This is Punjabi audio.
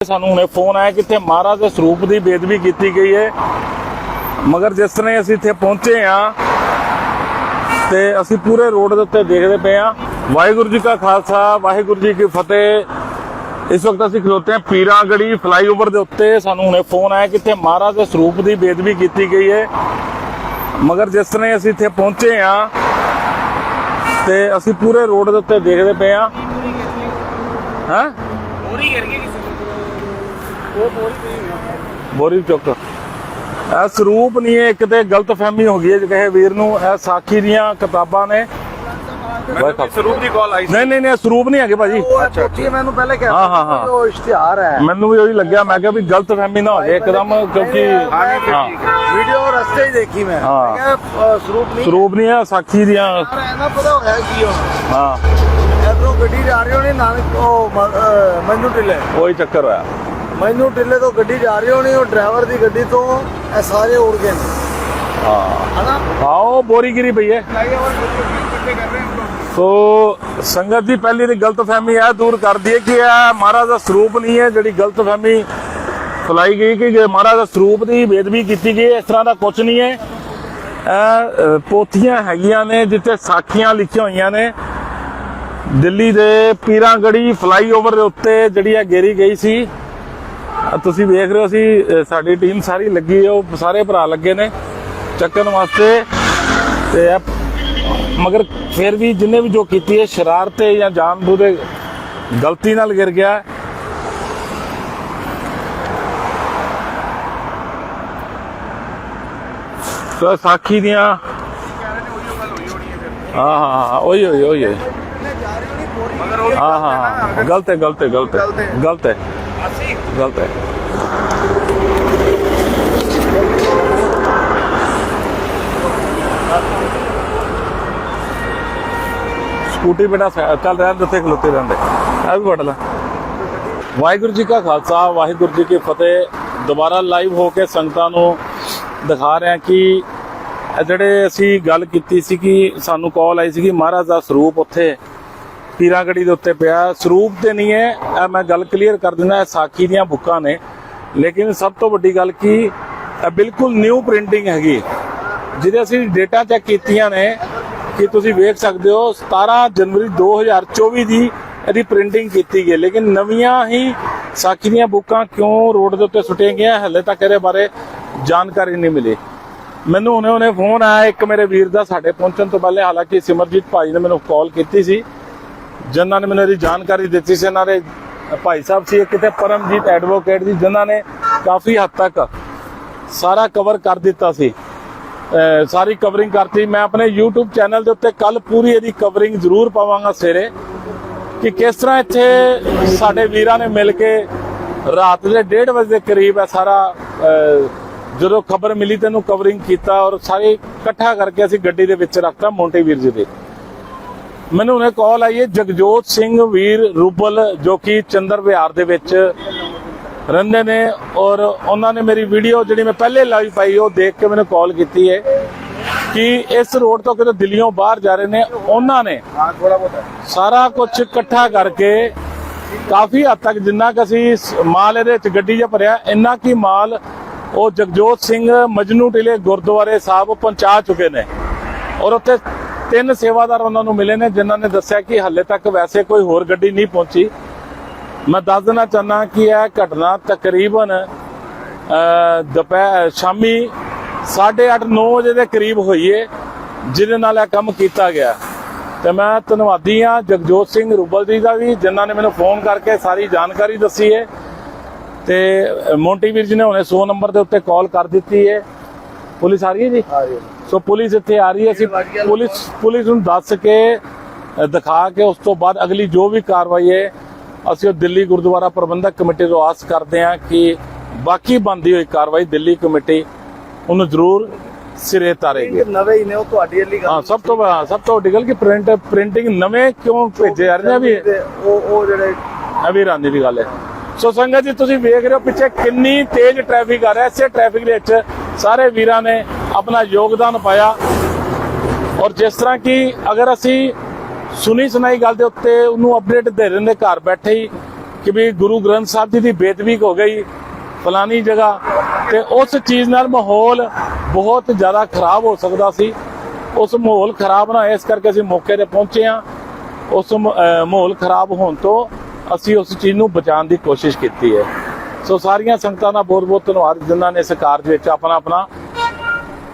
ਸਾਨੂੰ ਹੁਣੇ ਫੋਨ ਆਇਆ ਕਿ ਇੱਥੇ ਮਹਾਰਾਜ ਦੇ ਸਰੂਪ ਦੀ ਬੇਦਬੀ ਕੀਤੀ ਗਈ ਹੈ। ਮਗਰ ਜਿਸ ਤਰ੍ਹਾਂ ਅਸੀਂ ਇੱਥੇ ਪਹੁੰਚੇ ਆ ਤੇ ਅਸੀਂ ਪੂਰੇ ਰੋਡ ਦੇ ਉੱਤੇ ਦੇਖਦੇ ਪਏ ਆ ਵਾਹਿਗੁਰੂ ਜੀ ਕਾ ਖਾਲਸਾ, ਵਾਹਿਗੁਰੂ ਜੀ ਕੀ ਫਤਿਹ। ਇਸ ਵਕਤ ਅਸੀਂ ਖਲੋਤੇ ਆ ਪੀਰਾਂਗੜੀ ਫਲਾਈਓਵਰ ਦੇ ਉੱਤੇ। ਸਾਨੂੰ ਹੁਣੇ ਫੋਨ ਆਇਆ ਕਿ ਇੱਥੇ ਮਹਾਰਾਜ ਦੇ ਸਰੂਪ ਦੀ ਬੇਦਬੀ ਕੀਤੀ ਗਈ ਹੈ। ਮਗਰ ਜਿਸ ਤਰ੍ਹਾਂ ਅਸੀਂ ਇੱਥੇ ਪਹੁੰਚੇ ਆ ਤੇ ਅਸੀਂ ਪੂਰੇ ਰੋਡ ਦੇ ਉੱਤੇ ਦੇਖਦੇ ਪਏ ਆ ਹਾਂ? ਬੋਰੀ ਚੁੱਕ। ਇਹ ਸਰੂਪ ਨਹੀਂ ਹੈ ਇੱਕ ਤੇ ਗਲਤ ਫਹਿਮੀ ਹੋ ਗਈ ਹੈ ਕਹੇ ਵੀਰ ਨੂੰ ਇਹ ਸਾਖੀ ਦੀਆਂ ਕਿਤਾਬਾਂ ਨੇ। ਮੈਨੂੰ ਸਰੂਪ ਦੀ ਕਾਲ ਆਈ ਸੀ। ਨਹੀਂ ਨਹੀਂ ਨਹੀਂ ਸਰੂਪ ਨਹੀਂ ਹੈਗੇ ਭਾਜੀ। ਉਹ ਪੁੱਛੀ ਮੈਨੂੰ ਪਹਿਲੇ ਕਿਹਾ ਹਾਂ, ਹਾਂ, ਹਾਂ। ਉਹ ਇਸ਼ਤਿਹਾਰ ਹੈ। ਮੈਨੂੰ ਵੀ ਉਹੀ ਲੱਗਿਆ ਮੈਂ ਕਿਹਾ ਵੀ ਗਲਤ ਫਹਿਮੀ ਨਾ ਹੋ ਜਾਏ ਇੱਕਦਮ ਕਿਉਂਕਿ ਹਾਂ, ਨਹੀਂ, ਫਿਰ ਹਾਂ ਠੀਕ ਹੈ। ਵੀਡੀਓ ਰਸਤੇ ਹੀ ਦੇਖੀ ਮੈਂ। ਸਰੂਪ ਨਹੀਂ ਸਰੂਪ ਨਹੀਂ ਹੈ ਸਾਖੀ ਦੀਆਂ ਇਹਨਾਂ ਪਤਾ ਹੋਇਆ ਕੀ ਹਾਂ। ਇਧਰੋਂ ਗੱਡੀ ਜਾ ਰਹੀ ਹੋਣੀ ਨਾਨਕ ਉਹ ਮੈਨੂੰ ਢਿੱਲੇ। ਉਹੀ ਚੱਕਰ ਹੋਇਆ। ਮੈਨੂੰ ਢਿੱਲੇ ਤੋਂ ਗੱਡੀ ਜਾ ਰਹੀ ਹੋਣੀ ਉਹ ਡਰਾਈਵਰ ਦੀ ਗੱਡੀ ਤੋਂ ਇਹ ਸਾਰੇ ਉੜ ਗਏ ਨੇ। ਹਾਂ। ਹਨਾ? ਆਓ ਬੋਰੀ ਗਿਰੀ ਪਈ ਹੈ। ਸੋ ਸੰਗਤ ਦੀ ਪਹਿਲੀ ਤੇ ਗਲਤ ਫਹਿਮੀ ਇਹ ਦੂਰ ਕਰ ਦਈਏ ਕਿ ਇਹ ਮਹਾਰਾਜ ਦਾ ਸਰੂਪ ਨਹੀਂ ਹੈ ਜਿਹੜੀ ਗਲਤ ਫਹਿਮੀ ਫਲਾਈ ਗਈ ਕਿ ਜੇ ਮਹਾਰਾਜ ਦਾ ਸਰੂਪ ਦੀ ਬੇਦਬੀ ਕੀਤੀ ਗਈ ਇਸ ਤਰ੍ਹਾਂ ਦਾ ਕੁਝ ਨਹੀਂ ਹੈ। ਪੋਥੀਆਂ ਹੈਗੀਆਂ ਨੇ ਜਿੱਥੇ ਸਾਖੀਆਂ ਲਿਖੀਆਂ ਹੋਈਆਂ ਨੇ। ਦਿੱਲੀ ਦੇ ਪੀਰਾਂਗੜੀ ਫਲਾਈਓਵਰ ਦੇ ਉੱਤੇ ਜਿਹੜੀ ਆ ਗੇਰੀ ਗਈ ਸੀ। ਤੁਸੀਂ ਵੇਖ ਰਹੇ ਹੋ ਸੀ ਸਾਡੀ ਟੀਮ ਸਾਰੀ ਲੱਗੀ ਹੈ ਉਹ ਸਾਰੇ ਭਰਾ ਲੱਗੇ ਨੇ ਚੱਕਣ ਵਾਸਤੇ ਤੇ ਮਗਰ ਫਿਰ ਵੀ ਜਿੰਨੇ ਵੀ ਜੋ ਕੀਤੀ ਹੈ ਸ਼ਰਾਰਤ ਜਾਂ ਜਾਣਬੁੱਝ ਗਲਤੀ ਨਾਲ ਗਿਰ ਗਿਆ। ਸੋ ਸਾਖੀ ਦੀਆਂ ਹਾਂ ਹਾਂ ਉਹੀ ਉਹੀ ਉਹੀ। ਮਗਰ ਉਹ ਹਾਂ ਹਾਂ ਹਾਂ ਗਲਤ ਹੈ ਗਲਤ ਹੈ ਗਲਤ ਹੈ ਗਲਤ ਹੈ। ਗਲਤ ਹੈ। ਸਕੂਟੀ ਬੇਟਾ ਚੱਲ ਰਿਹਾ ਜਿੱਥੇ ਖਲੋਤੇ ਰਹਿੰਦੇ। ਆ ਵੀ ਫੜ ਲੈ ਵਾਹਿਗੁਰੂ ਜੀ ਕਾ ਖਾਲਸਾ, ਵਾਹਿਗੁਰੂ ਜੀ ਕੀ ਫਤਿਹ। ਦੁਬਾਰਾ ਲਾਈਵ ਹੋ ਕੇ ਸੰਗਤਾਂ ਨੂੰ ਦਿਖਾ ਰਹੇ ਹਾਂ ਕਿ ਜਿਹੜੇ ਅਸੀਂ ਗੱਲ ਕੀਤੀ ਸੀ ਕਿ ਸਾਨੂੰ ਕਾਲ ਆਈ ਸੀ ਕਿ ਮਹਾਰਾਜ ਦਾ ਸਰੂਪ ਉੱਥੇ ਪੀਰਾਂਗੜੀ ਦੇ ਉੱਤੇ ਪਿਆ। ਸਰੂਪ ਤੇ ਨਹੀਂ ਹੈ। ਇਹ ਮੈਂ ਗੱਲ ਕਲੀਅਰ ਕਰ ਦਿੰਦਾ, ਇਹ ਸਾਖੀ ਦੀਆਂ ਬੁੱਕਾਂ ਨੇ। ਲੇਕਿਨ ਸਭ ਤੋਂ ਵੱਡੀ ਗੱਲ ਕੀ ਬਿਲਕੁਲ ਨਿਊ ਪ੍ਰਿੰਟਿੰਗ ਹੈਗੀ। ਜਿਹਦੇ ਅਸੀਂ ਡੇਟਾ ਚੈੱਕ ਕੀਤੀਆਂ ਨੇ, ਕਿ ਤੁਸੀਂ ਵੇਖ ਸਕਦੇ ਹੋ 17 ਜਨਵਰੀ 2024 ਦੀ ਇਹਦੀ ਪ੍ਰਿੰਟਿੰਗ ਕੀਤੀ ਗਈ। ਲੇਕਿਨ ਨਵੀਆਂ ਹੀ ਸਾਖੀ ਦੀਆਂ ਬੁੱਕਾਂ ਕਿਉਂ ਰੋਡ ਦੇ ਉੱਤੇ ਸੁੱਟੀਆਂ ਗਈਆਂ, ਹਲੇ ਤੱਕ ਇਹਦੇ ਬਾਰੇ ਜਾਣਕਾਰੀ ਨਹੀਂ ਮਿਲੀ। ਮੈਨੂੰ ਹੁਣੇ ਹੁਣੇ ਫੋਨ ਆਇਆ, ਇੱਕ ਮੇਰੇ ਵੀਰ ਦਾ ਸਾਡੇ ਪਹੁੰਚਣ ਤੋਂ ਪਹਿਲੇ, ਹਾਲਾਂਕਿ ਸਿਮਰਜੀਤ ਭਾਈ ਨੇ ਮੈਨੂੰ ਕਾਲ ਕੀਤੀ ਸੀ। ਜਿਨ੍ਹਾਂ ਨੇ ਮੈਨੂੰ ਇਹਦੀ ਜਾਣਕਾਰੀ ਦਿੱਤੀ ਸੀ, ਇਹਨਾਂ ਦੇ ਭਾਈ ਸਾਹਿਬ ਸੀ ਇੱਕ ਪਰਮਜੀਤ ਐਡਵੋਕੇਟ ਜੀ, ਜਿਨ੍ਹਾਂ ਨੇ ਕਾਫੀ ਹੱਦ ਤੱਕ ਸਾਰਾ ਕਵਰ ਕਰ ਦਿੱਤਾ ਸੀ। ਸਾਰੀ ਕਵਰਿੰਗ ਕਰਤੀ। ਮੈਂ ਆਪਣੇ YouTube ਚੈਨਲ ਦੇ ਉੱਤੇ ਕੱਲ ਪੂਰੀ ਇਹਦੀ ਕਵਰਿੰਗ ਜ਼ਰੂਰ ਪਾਵਾਂਗਾ ਸਵੇਰੇ ਕਿ ਕਿਸ ਤਰ੍ਹਾਂ ਇੱਥੇ ਸਾਡੇ ਵੀਰਾਂ ਨੇ ਮਿਲ ਕੇ ਰਾਤ ਦੇ 1:30 ਵਜੇ ਦੇ ਕਰੀਬ ਇਹ ਸਾਰਾ ਜਦੋਂ ਖਬਰ ਮਿਲੀ ਤੈਨੂੰ ਕਵਰਿੰਗ ਕੀਤਾ ਔਰ ਸਾਰੇ ਇਕੱਠਾ ਕਰਕੇ ਅਸੀਂ ਗੱਡੀ ਦੇ ਵਿੱਚ ਰੱਖਤਾ ਮੋਂਟੀ ਵੀਰ ਜੀ ਦੇ। ਮੈਨੂੰ ਉਹਨੇ ਕਾਲ ਆਈ ਹੈ ਜਗਜੋਤ ਸਿੰਘ ਵੀਰ ਰੂਬਲ ਜੋ ਕਿ ਚੰਦਰ ਵਿਹਾਰ ਦੇ ਵਿੱਚ ਰਹਿੰਦੇ ਨੇ ਔਰ ਉਹਨਾਂ ਨੇ ਮੇਰੀ ਵੀਡੀਓ ਜਿਹੜੀ ਮੈਂ ਪਹਿਲੇ ਲਾਈਵ ਪਾਈ, ਉਹ ਦੇਖ ਕੇ ਮੈਨੂੰ ਕਾਲ ਕੀਤੀ ਹੈ ਕਿ ਇਸ ਰੋਡ ਤੋਂ ਕਿਤੇ ਦਿੱਲੀੋਂ ਬਾਹਰ ਜਾ ਰਹੇ ਨੇ। ਉਹਨਾਂ ਨੇ ਸਾਰਾ ਕੁਝ ਇਕੱਠਾ ਕਰਕੇ ਕਾਫੀ ਹੱਦ ਤੱਕ ਜਿੰਨਾ ਕਿ ਅਸੀਂ ਮਾਲ ਇਹਦੇ ਵਿੱਚ ਗੱਡੀ 'ਚ ਭਰਿਆ, ਇੰਨਾ ਕੀ ਮਾਲ ਉਹ ਜਗਜੋਤ ਸਿੰਘ ਮਜਨੂ ਟਿਲੇ ਗੁਰਦੁਆਰੇ ਸਾਹਿਬ ਪਹੁੰਚਾ ਚੁੱਕੇ ਨੇ। ਔਰ ਉੱਥੇ ਤਿੰਨ ਸੇਵਾਦਾਰ ਉਹਨਾਂ ਨੂੰ ਮਿਲੇ ਨੇ ਜਿਨ੍ਹਾਂ ਨੇ ਦੱਸਿਆ ਕਿ ਹਾਲੇ ਤੱਕ ਵੈਸੇ ਕੋਈ ਹੋਰ ਗੱਡੀ ਨਹੀਂ ਪਹੁੰਚੀ। ਮੈਂ ਦੱਸ ਦੇਣਾ ਚਾਹਨਾ ਕਿ ਇਹ ਘਟਨਾ ਤਕਰੀਬਨ ਦੁਪਹਿਰ ਸ਼ਾਮੀ 8:30 9 ਵਜੇ ਦੇ ਕਰੀਬ ਹੋਈ ਏ ਜਿਹਦੇ ਨਾਲ ਇਹ ਕੰਮ ਕੀਤਾ ਗਿਆ। ਤੇ ਮੈਂ ਧੰਨਵਾਦੀ ਆ ਜਗਜੋਤ ਸਿੰਘ ਰੂਬਲ ਜੀ ਦਾ ਵੀ ਜਿਨ੍ਹਾਂ ਨੇ ਮੈਨੂੰ ਫੋਨ ਕਰਕੇ ਸਾਰੀ ਜਾਣਕਾਰੀ ਦੱਸੀ ਏ। ਤੇ ਅ, ਮੋਂਟੀ ਵੀਰ ਜੀ ਨੇ ਹੁਣੇ 100 ਨੰਬਰ ਦੇ ਉੱਤੇ ਕਾਲ ਕਰ ਦਿੱਤੀ ਏ। ਪੁਲਿਸ ਆ ਰਹੀ ਹੈ ਜੀ। ਸੋ ਪੁਲਿਸ ਇੱਥੇ ਆ ਰਹੀ ਹੈ। ਅਸੀਂ ਪੁਲਿਸ ਪੁਲਿਸ ਨੂੰ ਦੱਸ ਕੇ ਦਿਖਾ ਕੇ ਉਸ ਤੋਂ ਬਾਅਦ ਅਗਲੀ ਜੋ ਵੀ ਕਾਰਵਾਈ ਹੈ ਅਸੀਂ ਉਹ ਦਿੱਲੀ ਗੁਰਦੁਆਰਾ ਪ੍ਰਬੰਧਕ ਕਮੇਟੀ ਤੋਂ ਆਸ ਕਰਦੇ ਹਾਂ ਕਿ ਬਾਕੀ ਬੰਦੀ ਹੋਈ ਕਾਰਵਾਈ ਦਿੱਲੀ ਕਮੇਟੀ ਉਹਨੂੰ ਜ਼ਰੂਰ ਸਿਰੇ ਤਾਰੇਗੀ। ਨਵੇਂ ਹੀ ਨੇ ਉਹ ਤੁਹਾਡੀ ਵਾਲੀ ਹਾਂ ਗੱਲ ਸਭ ਤੋਂ ਹਾਂ, ਸਭ ਤੋਂ ਵੱਡੀ ਗੱਲ ਕਿ ਪ੍ਰਿੰਟ ਪ੍ਰਿੰਟਿੰਗ ਨਵੇਂ ਕਿਉਂ ਭੇਜੇ ਜਾ ਰਹੇ ਨੇ ਵੀ ਉਹ ਉਹ ਜਿਹੜੇ ਇਹ ਵੀ ਰਾਂਦੀ ਦੀ ਗੱਲ ਹੈ। ਸੋ ਸੰਗਤ ਜੀ ਤੁਸੀਂ ਵੇਖ ਰਹੇ ਹੋ ਪਿੱਛੇ ਕਿੰਨੀ ਤੇਜ਼ ਟ੍ਰੈਫਿਕ ਆ ਰਿਹਾ ਇਸੇ ਟ੍ਰੈਫਿਕ ਦੇ ਵਿੱਚ ਸਾਰੇ ਵੀਰਾਂ ਨੇ ਆਪਣਾ ਯੋਗਦਾਨ ਪਾਇਆ। ਔਰ ਜਿਸ ਤਰ੍ਹਾਂ ਕਿ ਅਗਰ ਅਸੀਂ ਸੁਣੀ ਸੁਣਾਈ ਗੱਲ ਦੇ ਉੱਤੇ ਉਹਨੂੰ ਅਪਡੇਟ ਦੇ ਦਿੰਦੇ ਘਰ ਬੈਠੇ ਹੀ ਕਿ ਵੀ ਗੁਰੂ ਗ੍ਰੰਥ ਸਾਹਿਬ ਜੀ ਦੀ ਬੇਦਬੀ ਹੋ ਗਈ ਫਲਾਨੀ ਜਗ੍ਹਾ, ਤੇ ਉਸ ਚੀਜ਼ ਨਾਲ ਮਾਹੌਲ ਬਹੁਤ ਜ਼ਿਆਦਾ ਖਰਾਬ ਹੋ ਸਕਦਾ ਸੀ। ਉਸ ਮਾਹੌਲ ਖਰਾਬ ਨਾ ਹੋਏ, ਇਸ ਕਰਕੇ ਅਸੀਂ ਮੌਕੇ ਤੇ ਪਹੁੰਚੇ ਆ ਉਸ ਮਾਹੌਲ ਖਰਾਬ ਹੋਣ ਤੋਂ ਅਸੀਂ ਉਸ ਚੀਜ਼ ਨੂੰ ਬਚਾਉਣ ਦੀ ਕੋਸ਼ਿਸ਼ ਕੀਤੀ ਹੈ। ਸੋ ਸਾਰੀਆਂ ਸੰਗਤਾਂ ਦਾ ਬਹੁਤ ਬਹੁਤ ਧੰਨਵਾਦ, ਜਿਨ੍ਹਾਂ ਨੇ ਇਸ ਕਾਰਜ ਵਿੱਚ ਆਪਣਾ ਆਪਣਾ